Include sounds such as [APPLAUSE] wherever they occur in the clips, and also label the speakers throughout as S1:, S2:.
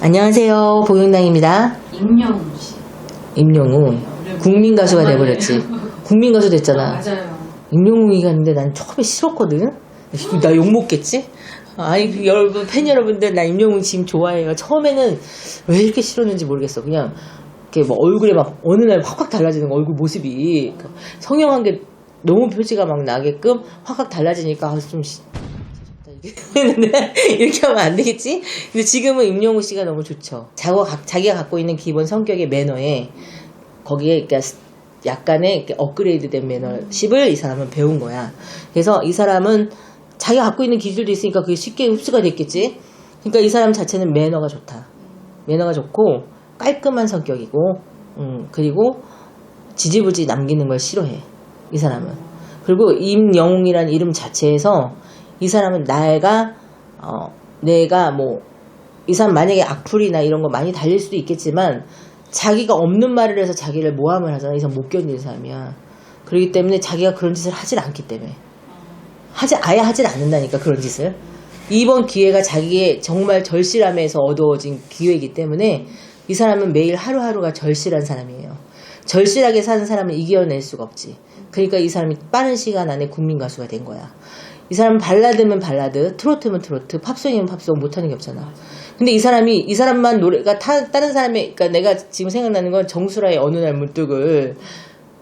S1: 안녕하세요. 보영당입니다.
S2: 임영웅 씨.
S1: 임영웅. 국민 가수가 돼버렸지. [LAUGHS] 국민 가수 됐잖아.
S2: 맞아요.
S1: 임영웅이가 있는데 난 처음에 싫었거든. 나 욕 먹겠지? 아이, 그 여러분, 팬 여러분들, 나 임영웅 지금 좋아해요. 처음에는 왜 이렇게 싫었는지 모르겠어. 그냥, 이렇게 뭐 얼굴에 막 어느 날 확확 달라지는 거, 얼굴 모습이. 그 성형한 게 너무 표지가 막 나게끔 확확 달라지니까 아, 좀 시- 했는데 [LAUGHS] 이렇게 하면 안 되겠지? 근데 지금은 임영웅 씨가 너무 좋죠. 자기가, 각- 자기가 갖고 있는 기본 성격의 매너에 거기에 그러니까 약간의 업그레이드된 매너십을 이 사람은 배운 거야. 그래서 이 사람은 자기가 갖고 있는 기술도 있으니까 그게 쉽게 흡수가 됐겠지. 그러니까 이 사람 자체는 매너가 좋다. 매너가 좋고 깔끔한 성격이고, 음, 그리고 지지부지 남기는 걸 싫어해. 이 사람은. 그리고 임영웅이라는 이름 자체에서 이 사람은 내가 어, 내가 뭐 이 사람 만약에 악플이나 이런 거 많이 달릴 수도 있겠지만 자기가 없는 말을 해서 자기를 모함을 하잖아. 이 사람 못 견디는 사람이야. 그렇기 때문에 자기가 그런 짓을 하질 않기 때문에 하지 아예 하질 않는다니까 그런 짓을. 이번 기회가 자기의 정말 절실함에서 얻어진 기회이기 때문에 이 사람은 매일 하루하루가 절실한 사람이에요. 절실하게 사는 사람은 이겨낼 수가 없지. 그러니까 이 사람이 빠른 시간 안에 국민 가수가 된 거야. 이 사람은 발라드면 발라드, 트로트면 트로트, 팝송이면 팝송 못하는 게 없잖아. 근데 이 사람이 이 사람만 노래가 타- 다른 사람의 그러니까 내가 지금 생각나는 건 정수라의 어느 날 문득을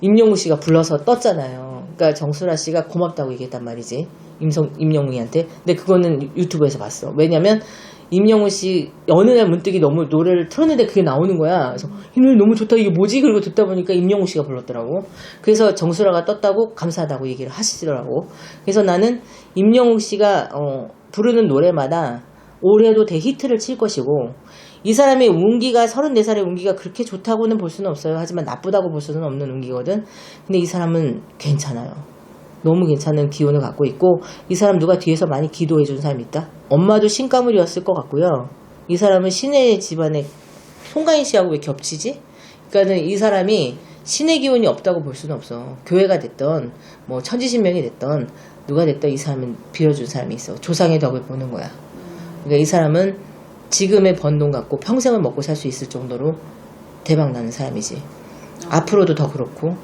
S1: 임영웅 씨가 불러서 떴잖아요. 그러니까 정수라 씨가 고맙다고 얘기했단 말이지. 임성 임영웅이한테. 근데 그거는 유튜브에서 봤어. 왜냐면 임영웅 씨 어느 날 문득이 너무 노래를 틀었는데 그게 나오는 거야. 그래서 이 노래 너무 좋다. 이게 뭐지? 그리고 듣다 보니까 임영웅 씨가 불렀더라고. 그래서 정수라가 떴다고 감사하다고 얘기를 하시더라고. 그래서 나는 임영웅 씨가 어, 부르는 노래마다 올해도 대히트를 칠 것이고 이 사람의 운기가 34살의 운기가 그렇게 좋다고는 볼 수는 없어요. 하지만 나쁘다고 볼 수는 없는 운기거든. 근데 이 사람은 괜찮아요. 너무 괜찮은 기운을 갖고 있고 이 사람 누가 뒤에서 많이 기도해 준 사람이 있다? 엄마도 신가물이었을 것 같고요. 이 사람은 신의 집안에 송가인 씨하고 왜 겹치지? 그러니까는 이 사람이 신의 기운이 없다고 볼 수는 없어. 교회가 됐던 뭐 천지신명이 됐던 누가 됐던 이 사람은 빌어준 사람이 있어. 조상의 덕을 보는 거야. 그러니까 이 사람은 지금의 번 돈 갖고 평생을 먹고 살 수 있을 정도로 대박 나는 사람이지. 앞으로도 더 그렇고.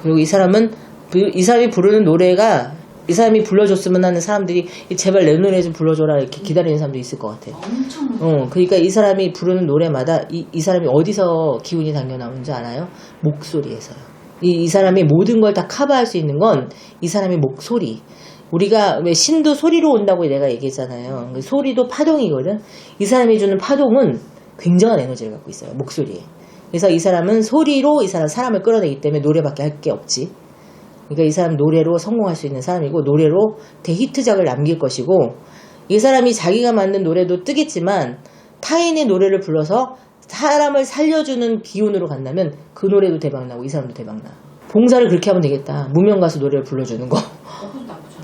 S1: 그리고 이 사람은 그- 이 사람이 부르는 노래가 이 사람이 불러줬으면 하는 사람들이 제발 내 노래 좀 불러줘라 이렇게 기다리는 사람도 있을 것 같아.
S2: 엄청
S1: 어, 그러니까 이 사람이 부르는 노래마다 이, 이 사람이 어디서 기운이 당겨 나오는지 알아요? 목소리에서요. 이, 이 사람이 모든 걸 다 커버할 수 있는 건 이 사람의 목소리. 우리가 왜 신도 소리로 온다고 내가 얘기했잖아요. 그 소리도 파동이거든. 이 사람이 주는 파동은 굉장한 에너지를 갖고 있어요. 목소리에. 그래서 이 사람은 소리로 이 사람 사람을 끌어내기 때문에 노래밖에 할 게 없지. 그러니까 이 사람 노래로 성공할 수 있는 사람이고 노래로 대히트작을 남길 것이고 이 사람이 자기가 만든 노래도 뜨겠지만 타인의 노래를 불러서 사람을 살려주는 기운으로 간다면 그 노래도 대박나고 이 사람도 대박나. 봉사를 그렇게 하면 되겠다. 무명 가수 노래를 불러주는 거.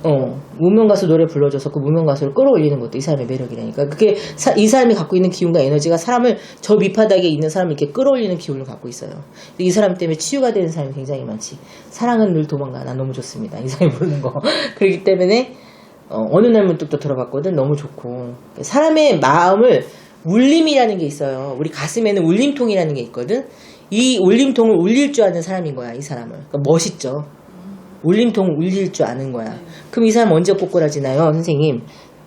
S1: 어, 무명 가수 노래 불러줘서 그 무명 가수를 끌어올리는 것도 이 사람의 매력이라니까. 그게 사- 이 사람이 갖고 있는 기운과 에너지가 사람을 저 밑바닥에 있는 사람을 이렇게 끌어올리는 기운을 갖고 있어요. 이 사람 때문에 치유가 되는 사람이 굉장히 많지. 사랑은 늘 도망가. 난 너무 좋습니다. 이 사람이 부르는 거. [LAUGHS] 그렇기 때문에 어, 느날 문득 또 들어봤거든. 너무 좋고. 사람의 마음을 울림이라는 게 있어요. 우리 가슴에는 울림통이라는 게 있거든. 이 울림통을 울릴 줄 아는 사람인 거야, 이 사람은. 그러니까 멋있죠. 울림통 울릴 줄 아는 거야. 그럼 이 사람 언제 꼬꾸라지 나요, 선생님?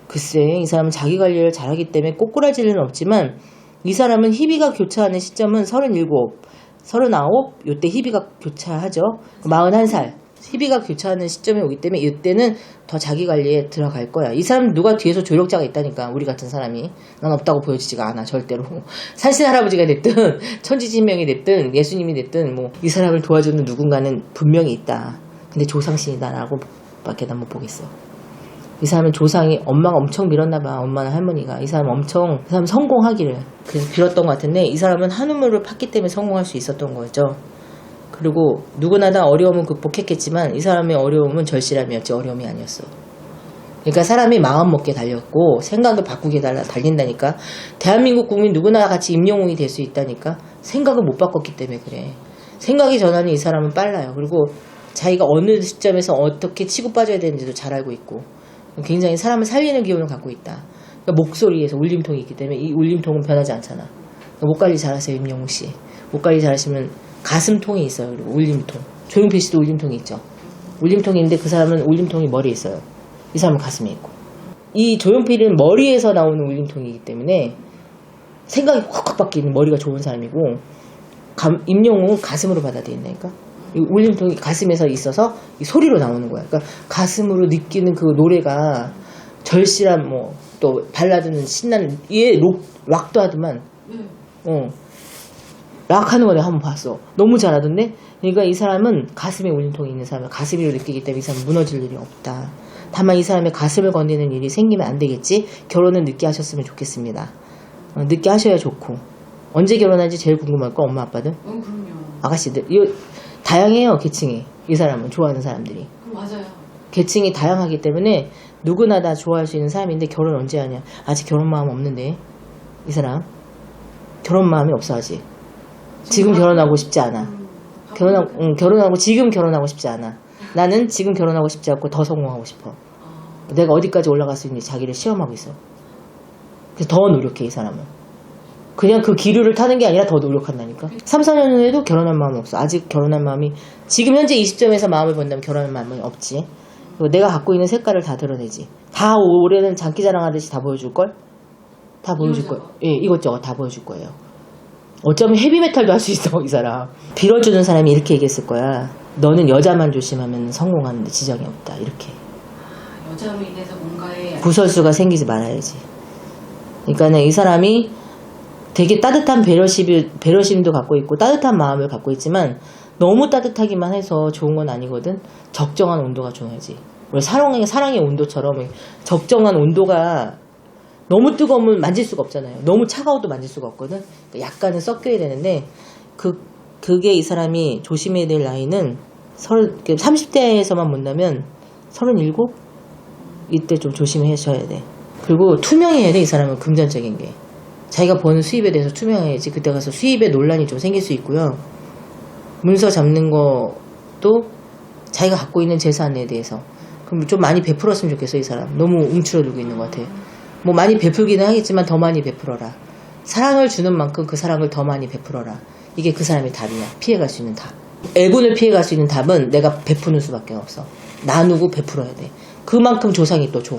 S1: 글쎄, 이 사람은 자기 관리를 잘하기 때문에 꼬꾸라질 일은 없지만, 이 사람은 희비가 교차하는 시점은 37, 39, 요때 희비가 교차하죠. 41살. 희비가 교차하는 시점이 오기 때문에 이때는 더 자기 관리에 들어갈 거야. 이 사람 누가 뒤에서 조력자가 있다니까, 우리 같은 사람이. 난 없다고 보여지지가 않아, 절대로. [LAUGHS] 산신 할아버지가 됐든, 천지진명이 됐든, 예수님이 됐든, 뭐, 이 사람을 도와주는 누군가는 분명히 있다. 근데 조상신이다 라고 밖에 난못 보겠어. 이 사람은 조상이 엄마가 엄청 밀었나 봐. 엄마나 할머니가. 이 사람 엄청 이 사람 성공하기를 그래서 빌었던 것 같은데 이 사람은 한우물을 팠기 때문에 성공할 수 있었던 거죠. 그리고 누구나 다 어려움은 극복했겠지만 이 사람의 어려움은 절실함이었지 어려움이 아니었어. 그러니까 사람이 마음 먹게 달렸고 생각을 바꾸게 달라 달린다니까. 대한민국 국민 누구나 같이 임영웅이 될 수 있다니까. 생각을 못 바꿨기 때문에 그래. 생각이 전하는 이 사람은 빨라요. 그리고 자기가 어느 시점에서 어떻게 치고 빠져야 되는지도 잘 알고 있고 굉장히 사람을 살리는 기운을 갖고 있다. 그러니까 목소리에서 울림통이 있기 때문에 이 울림통은 변하지 않잖아. 그러니까 목 관리 잘하세요, 임영웅 씨. 목 관리 잘하시면 가슴통이 있어요. 그리고 울림통. 조용필 씨도 울림통이 있죠. 울림통이 있는데 그 사람은 울림통이 머리에 있어요. 이 사람은 가슴에 있고. 이 조용필은 머리에서 나오는 울림통이기 때문에 생각이 확확 바뀌는 머리가 좋은 사람이고 감- 임영웅은 가슴으로 받아들인다니까. 이 울림통이 가슴에서 있어서 이 소리로 나오는 거야. 그러니까 가슴으로 느끼는 그 노래가 절실한 뭐 또 발라드는 신나는 얘 록, 락도 하더만
S2: 네.
S1: 어. 락 하는 거 내가 한번 봤어. 너무 잘하던데? 그러니까 이 사람은 가슴에 울림통이 있는 사람은 가슴으로 느끼기 때문에 이 사람은 무너질 일이 없다. 다만 이 사람의 가슴을 건드는 일이 생기면 안 되겠지? 결혼은 늦게 하셨으면 좋겠습니다. 어, 늦게 하셔야 좋고. 언제 결혼할지 제일 궁금할 거 엄마 아빠들?
S2: 어, 그럼요.
S1: 아가씨들. 이거 다양해요, 계층이. 이 사람은 좋아하는 사람들이.
S2: 맞아요.
S1: 계층이 다양하기 때문에 누구나 다 좋아할 수 있는 사람인데 결혼 언제 하냐? 아직 결혼 마음 없는데 이 사람 결혼 마음이 없어 아직. 지금 결혼하고 싶지 않아.
S2: 음,
S1: 결혼하고 응, 결혼하고 지금 결혼하고 싶지 않아. 나는 지금 결혼하고 싶지 않고 더 성공하고 싶어.
S2: 아,
S1: 내가 어디까지 올라갈 수 있는지 자기를 시험하고 있어. 그래서 더 노력해 이 사람은. 그냥 그 기류를 타는 게 아니라 더 노력한다니까. 3, 4년 후에도 결혼할 마음이 없어. 아직 결혼할 마음이 지금 현재 20점에서 마음을 본다면 결혼할 마음은 없지. 내가 갖고 있는 색깔을 다 드러내지. 다 올해는 장기자랑 하듯이 다 보여줄 걸. 다 보여줄 걸.
S2: 이것저것.
S1: 예, 이것저것 다 보여줄 거예요. 어쩌면 헤비메탈도 할 수 있어 이 사람. 빌어주는 사람이 이렇게 얘기했을 거야. 너는 여자만 조심하면 성공하는데 지장이 없다. 이렇게.
S2: 여자로 인해서 뭔가에
S1: 구설수가 생기지 말아야지. 그러니까는 이 사람이 되게 따뜻한 배려심, 배려심도 갖고 있고 따뜻한 마음을 갖고 있지만 너무 따뜻하기만 해서 좋은 건 아니거든. 적정한 온도가 좋아야지. 우리 사랑의, 사랑의 온도처럼 적정한 온도가 너무 뜨거우면 만질 수가 없잖아요. 너무 차가워도 만질 수가 없거든. 그러니까 약간은 섞여야 되는데 그 그게 이 사람이 조심해야 될 나이는 서른 30대에서만 본다면 37 이때 좀 조심하셔야 돼. 그리고 투명해야 돼, 이 사람은 금전적인 게. 자기가 버는 수입에 대해서 투명해야지 그때 가서 수입에 논란이 좀 생길 수 있고요. 문서 잡는 것도 자기가 갖고 있는 재산에 대해서. 그럼 좀 많이 베풀었으면 좋겠어, 이 사람. 너무 움츠러들고 있는 것 같아. 뭐 많이 베풀기는 하겠지만 더 많이 베풀어라. 사랑을 주는 만큼 그 사랑을 더 많이 베풀어라. 이게 그 사람의 답이야. 피해갈 수 있는 답. 애군을 피해갈 수 있는 답은 내가 베푸는 수밖에 없어. 나누고 베풀어야 돼. 그만큼 조상이 또 줘.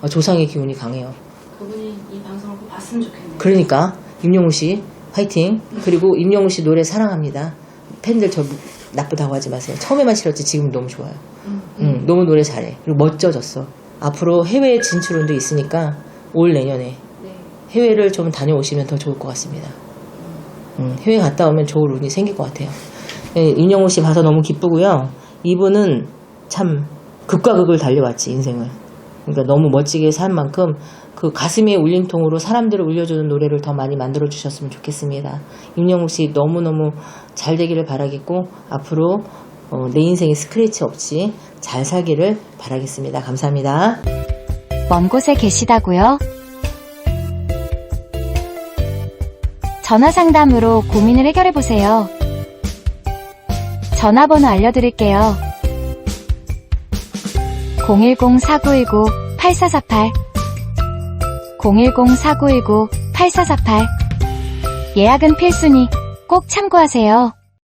S1: 어, 조상의 기운이 강해요.
S2: 그분이 이 방송을 꼭 봤으면 좋겠네요.
S1: 그러니까 임영웅 씨 화이팅. 그리고 임영웅 씨 노래 사랑합니다. 팬들 저 나쁘다고 하지 마세요. 처음에만 싫었지 지금 너무 좋아요.
S2: 음,
S1: 응, 너무 노래 잘해. 그리고 멋져졌어. 앞으로 해외 진출운도 있으니까 올 내년에
S2: 네.
S1: 해외를 좀 다녀오시면 더 좋을 것 같습니다. 음, 해외 갔다 오면 좋을 운이 생길 것 같아요. 예, 임영웅 씨 봐서 너무 기쁘고요. 이분은 참 극과 극을 달려왔지 인생을. 그러니까 너무 멋지게 산 만큼 그 가슴에 울림통으로 사람들을 울려주는 노래를 더 많이 만들어 주셨으면 좋겠습니다. 임영웅 씨 너무 너무 잘 되기를 바라겠고 앞으로 어, 내 인생에 스크래치 없이 잘 살기를 바라겠습니다. 감사합니다.
S3: 먼 곳에 계시다고요? 전화 상담으로 고민을 해결해 보세요. 전화번호 알려드릴게요. 010-4919-8448 010-4919-8448 예약은 필수니 꼭 참고하세요.